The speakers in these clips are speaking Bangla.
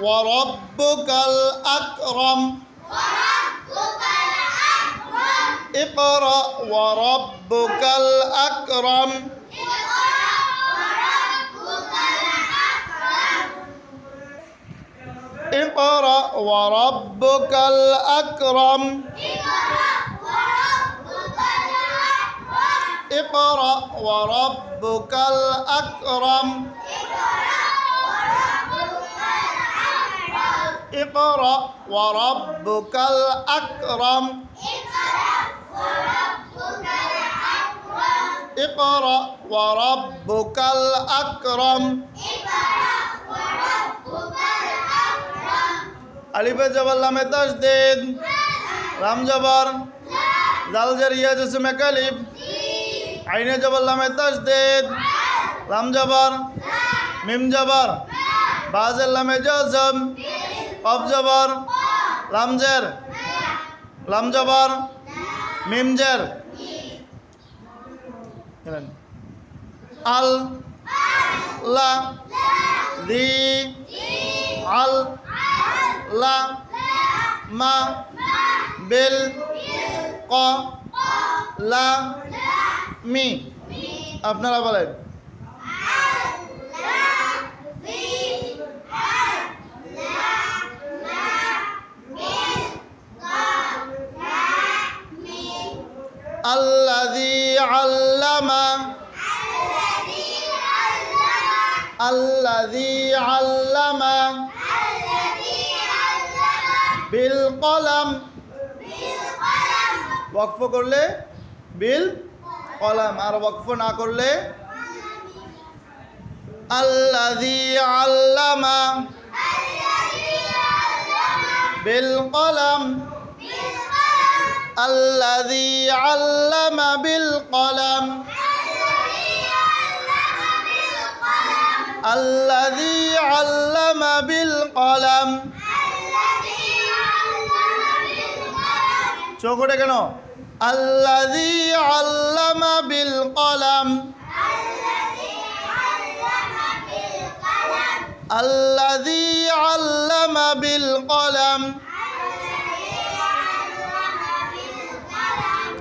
وربك الأكرم اقرأ وربك الأكرم اقرأ وربك الأكرم اقرأ وربك الأكرم اقرأ وربك الأكرم اقرأ وربك الأكرم আলিফে জবর লামে তাসদিদ রাম জবর জাল জারিয়া জসমে কালিফ আইনে জবর লামে তাসদিদ রাম জবর মিম জবর বাজের লামে জজম কফ জবর। লামজের লাম জবর। মিম জের আল। লা। দি আল। লা। মা। বিল। ক। লা। মি। আপনারা বলেন। আল্লাদি আল্লামা। আল্লাদি আল্লামা। বিল কলাম। ওয়াকফ করলে বিল কলাম, আর ওয়াকফ না করলে আল্লাদি আল্লামা। বিল কলাম। الذي علم بالقلم الذي علم بالقلم চোখে কেন আল্লাযী আল্লামা বিল কলাম আল্লাযী আল্লামা বিল কলাম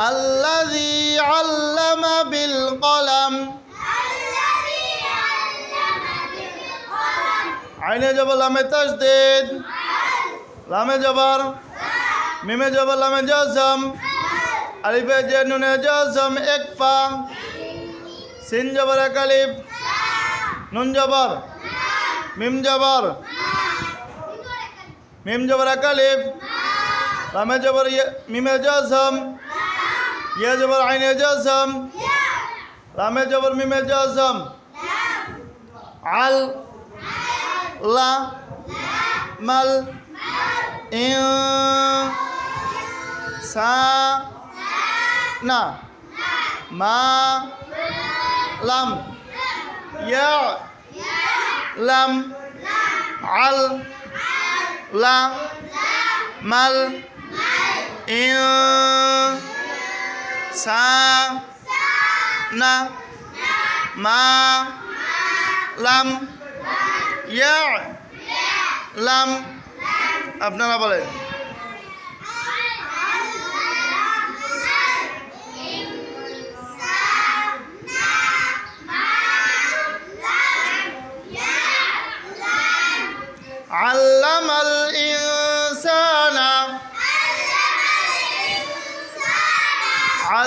الذي علم بالقلم عين جبل لام تشديد لام جبر ميم جبل لام جزم ألف جنون جزم إكفا سين جبر كليف নুন জবর মিম জবর মিম জবর কালিফ লামে জবর ইয়ে- মিমে জজম ইয়ে জবর আইনে জজম লামে জবর মিমে জজম আল লা মাল ইন সা না। মা লাম। ইয়া লাম। আল লা মাল ইন সা না মা লাম ইয়া লাম আপনারা বলেন। আল্লাম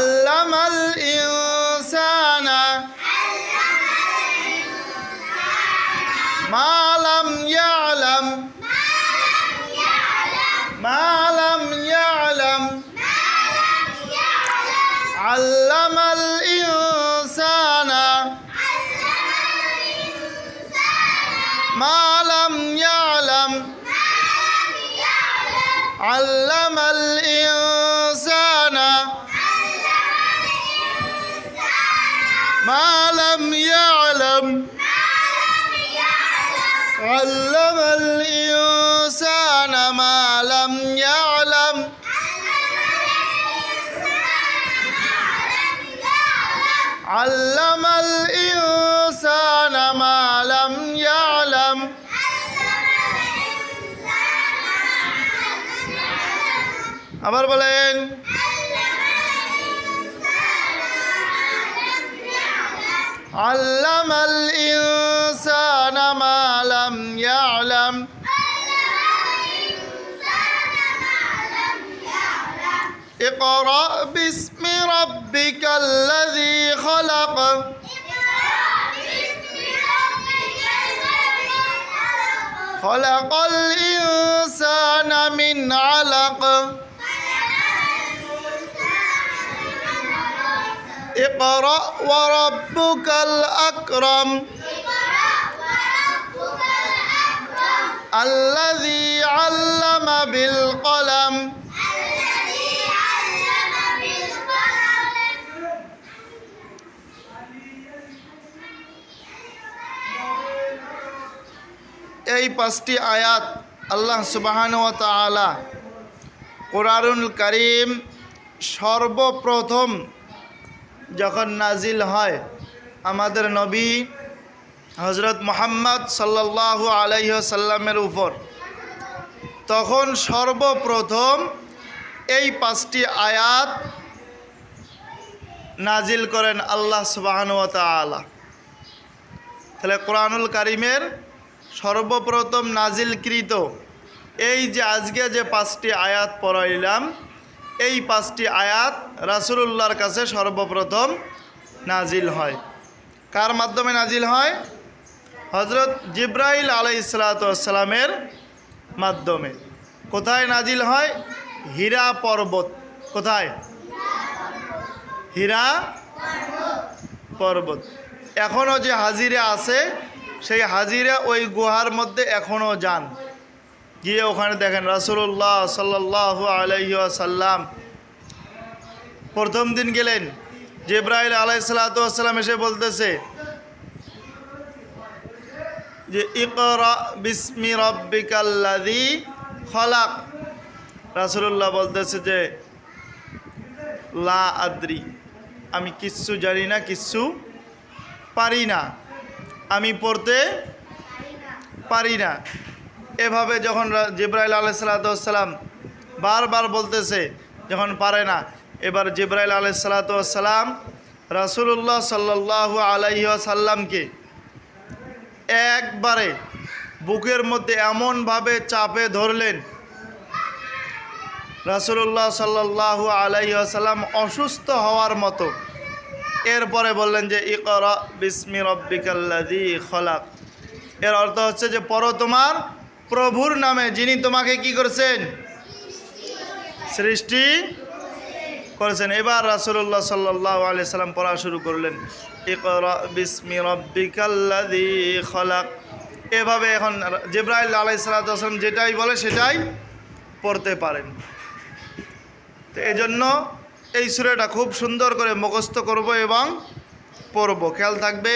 علم الإنسان. ما لم يعلم. ما لم يعلم. علم الإنسان. ما لم يعلم. علم الإنسان. علم الإنسان ما لم يعلم علم الإنسان ما لم يعلم আবার বলেন علم الإنسان ما لم يعلم اقرأ باسم ربك الذي خلق. خلق الإنسان من علق. اقرأ وربك الأكرم. আল্লাজি আল্লামা বিল কলাম। এই পাঁচটি আয়াত আল্লাহ সুবাহান তালা কোরআনুল করিম সর্বপ্রথম যখন নাজিল হয় আমাদের নবী হজরত মোহাম্মদ সাল্লাল্লাহু আলাইহি সাল্লামের উপর। তখন সর্বপ্রথম এই পাঁচটি আয়াত নাজিল করেন আল্লাহ সুবাহান ওয়া তাহলে কোরআনুল কারিমের সর্বপ্রথম নাজিলকৃত এই যে আজকে যে পাঁচটি আয়াত পড়াইলাম, এই পাঁচটি আয়াত রাসুলুল্লাহর কাছে সর্বপ্রথম নাজিল হয়। কার মাধ্যমে নাজিল হয়? হজরত জিব্রাইল আলাই ইসলাতামের মাধ্যমে। কোথায় নাজিল হয়? হীরা পর্বত। কোথায়? হীরা পর্বত। এখনও যে হাজিরে আছে, সেই হাজিরা ওই গুহার মধ্যে এখনও যান। গিয়ে ওখানে দেখেন রাসুল্লাহ সাল্লাহ আলাইসাল্লাম প্রথম দিন গেলেন। জেব্রাইল আলাইসাল্লাম এসে বলতেছে যে ইকরা বিসমি রব্বিকাল্লাদি খলাক। রাসুল্লাহ বলতেছে যে, লা আদ্রি, আমি কিচ্ছু জানি না, কিচ্ছু পারি না। আমি পড়তে পারি না। এভাবে যখন জিব্রাইল আলাইসালাতাম বারবার বলতেছে, যখন পারে না, এবার জিব্রাইল আলাইসালাতাম রাসুলুল্লাহ সাল্লাহ আলাইসাল্লামকে একবারে বুকের মধ্যে এমনভাবে চাপে ধরলেন। রাসুলুল্লাহ সাল্লাহ আলাইসাল্লাম অসুস্থ হওয়ার মতো। এরপরে বললেন যে, ইকরা বিসমি রব্বিকাল্লাদি খলাক। এর অর্থ হচ্ছে যে, পর তোমার প্রভুর নামে, যিনি তোমাকে কি করেছেন? সৃষ্টি করেছেন। এবার রাসুল্লাহ সাল্লাহ আলি সাল্লাম পড়া শুরু করলেন। ইকরা বিসমি রব্বিকাল্লাযী খলাক। এভাবে এখন জিব্রাইল আলাই সাল্লাম যেটাই বলে সেটাই পড়তে পারেন। তো এই জন্য এই সুরেটা খুব সুন্দর করে মুখস্থ করব এবং পড়ব। খেয়াল থাকবে?